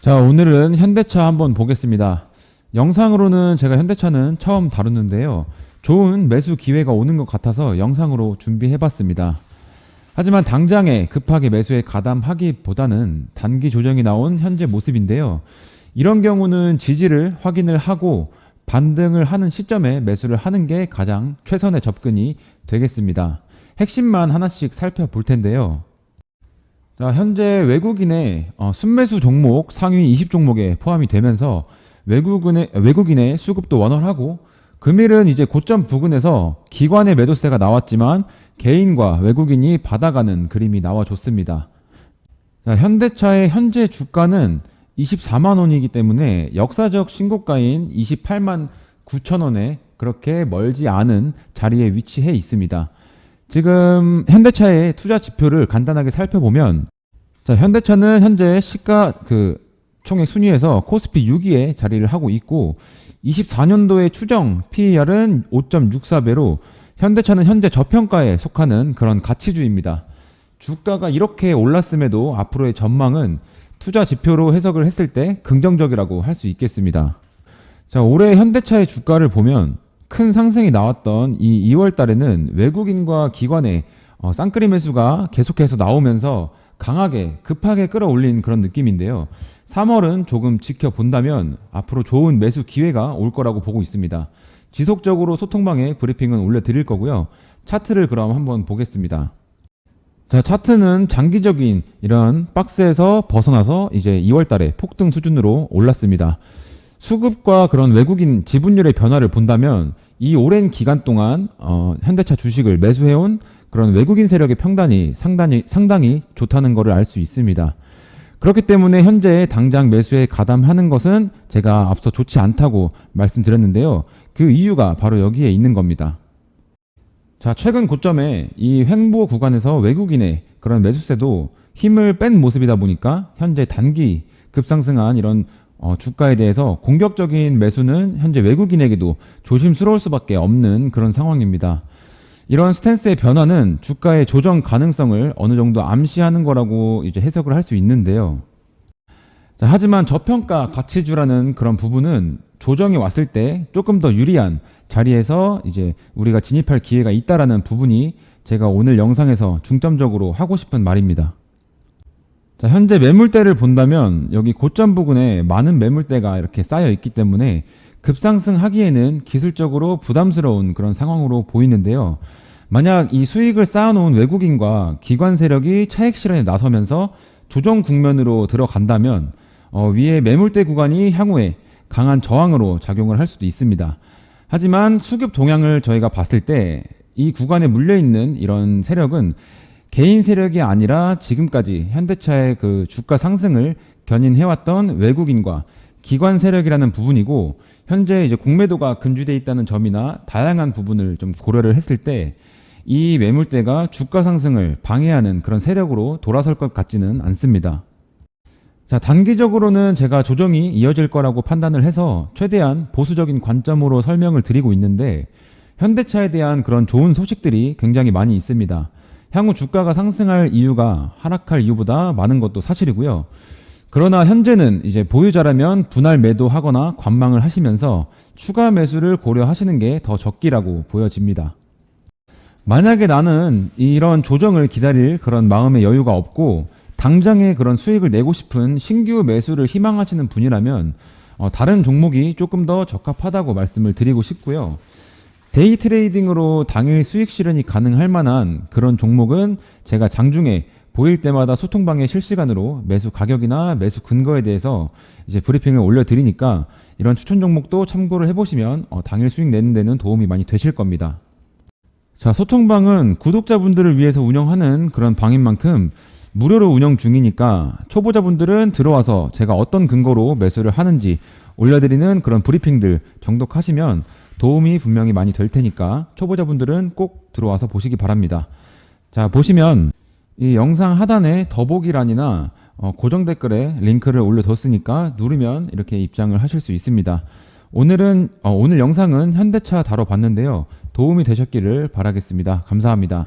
자, 오늘은 현대차 한번 보겠습니다. 영상으로는 제가 현대차는 처음 다루는데요. 좋은 매수 기회가 오는 것 같아서 영상으로 준비해봤습니다. 하지만 당장에 급하게 매수에 가담하기보다는 단기 조정이 나온 현재 모습인데요. 이런 경우는 지지를 확인을 하고 반등을 하는 시점에 매수를 하는 게 가장 최선의 접근이 되겠습니다. 핵심만 하나씩 살펴볼 텐데요. 자, 현재 외국인의 어, 순매수 종목 상위 20 종목에 포함이 되면서 외국인의, 외국인의 수급도 원활하고 금일은 이제 고점 부근에서 기관의 매도세가 나왔지만 개인과 외국인이 받아가는 그림이 나와줬습니다. 자, 현대차의 현재 주가는 24만 원이기 때문에 역사적 신고가인 28만 9천 원에 그렇게 멀지 않은 자리에 위치해 있습니다. 지금 현대차의 투자 지표를 간단하게 살펴보면 자, 현대차는 현재 시가 그 총액 순위에서 코스피 6위에 자리를 하고 있고 24년도의 추정 PER은 5.64배로 현대차는 현재 저평가에 속하는 그런 가치주입니다. 주가가 이렇게 올랐음에도 앞으로의 전망은 투자 지표로 해석을 했을 때 긍정적이라고 할 수 있겠습니다. 자, 올해 현대차의 주가를 보면 큰 상승이 나왔던 이 2월 달에는 외국인과 기관의 어, 쌍끌이 매수가 계속해서 나오면서 강하게 급하게 끌어올린 그런 느낌인데요. 3월은 조금 지켜본다면 앞으로 좋은 매수 기회가 올 거라고 보고 있습니다. 지속적으로 소통방에 브리핑은 올려드릴 거고요. 차트를 그럼 한번 보겠습니다. 자, 차트는 장기적인 이런 박스에서 벗어나서 이제 2월 달에 폭등 수준으로 올랐습니다. 수급과 그런 외국인 지분율의 변화를 본다면 이 오랜 기간 동안 어, 현대차 주식을 매수해온 그런 외국인 세력의 평단이 상당히 상당히 좋다는 것을 알 수 있습니다. 그렇기 때문에 현재 당장 매수에 가담하는 것은 제가 앞서 좋지 않다고 말씀드렸는데요. 그 이유가 바로 여기에 있는 겁니다. 자, 최근 고점에 이 횡보 구간에서 외국인의 그런 매수세도 힘을 뺀 모습이다 보니까 현재 단기 급상승한 이런 어, 주가에 대해서 공격적인 매수는 현재 외국인에게도 조심스러울 수밖에 없는 그런 상황입니다. 이런 스탠스의 변화는 주가의 조정 가능성을 어느 정도 암시하는 거라고 이제 해석을 할 수 있는데요. 자, 하지만 저평가 가치주라는 그런 부분은 조정이 왔을 때 조금 더 유리한 자리에서 이제 우리가 진입할 기회가 있다라는 부분이 제가 오늘 영상에서 중점적으로 하고 싶은 말입니다. 자, 현재 매물대를 본다면 여기 고점 부근에 많은 매물대가 이렇게 쌓여 있기 때문에 급상승하기에는 기술적으로 부담스러운 그런 상황으로 보이는데요. 만약 이 수익을 쌓아놓은 외국인과 기관 세력이 차익 실현에 나서면서 조정 국면으로 들어간다면 어, 위에 매물대 구간이 향후에 강한 저항으로 작용을 할 수도 있습니다. 하지만 수급 동향을 저희가 봤을 때 이 구간에 물려 있는 이런 세력은 개인 세력이 아니라 지금까지 현대차의 그 주가 상승을 견인해왔던 외국인과 기관 세력이라는 부분이고 현재 이제 공매도가 근주돼 있다는 점이나 다양한 부분을 좀 고려를 했을 때 이 매물대가 주가 상승을 방해하는 그런 세력으로 돌아설 것 같지는 않습니다. 자, 단기적으로는 제가 조정이 이어질 거라고 판단을 해서 최대한 보수적인 관점으로 설명을 드리고 있는데 현대차에 대한 그런 좋은 소식들이 굉장히 많이 있습니다. 향후 주가가 상승할 이유가 하락할 이유보다 많은 것도 사실이고요. 그러나 현재는 이제 보유자라면 분할 매도하거나 관망을 하시면서 추가 매수를 고려하시는 게 더 적기라고 보여집니다. 만약에 나는 이런 조정을 기다릴 그런 마음의 여유가 없고 당장에 그런 수익을 내고 싶은 신규 매수를 희망하시는 분이라면 어, 다른 종목이 조금 더 적합하다고 말씀을 드리고 싶고요. 데이 트레이딩으로 당일 수익 실현이 가능할 만한 그런 종목은 제가 장중에 보일 때마다 소통방에 실시간으로 매수 가격이나 매수 근거에 대해서 이제 브리핑을 올려드리니까 이런 추천 종목도 참고를 해보시면 어, 당일 수익 내는 데는 도움이 많이 되실 겁니다. 자, 소통방은 구독자분들을 위해서 운영하는 그런 방인 만큼 무료로 운영 중이니까 초보자분들은 들어와서 제가 어떤 근거로 매수를 하는지 올려드리는 그런 브리핑들 정독하시면 도움이 분명히 많이 될 테니까 초보자분들은 꼭 들어와서 보시기 바랍니다. 자, 보시면 이 영상 하단에 더보기란이나 어, 고정 댓글에 링크를 올려뒀으니까 누르면 이렇게 입장을 하실 수 있습니다. 오늘은 어, 오늘 영상은 현대차 다뤄봤는데요. 도움이 되셨기를 바라겠습니다. 감사합니다.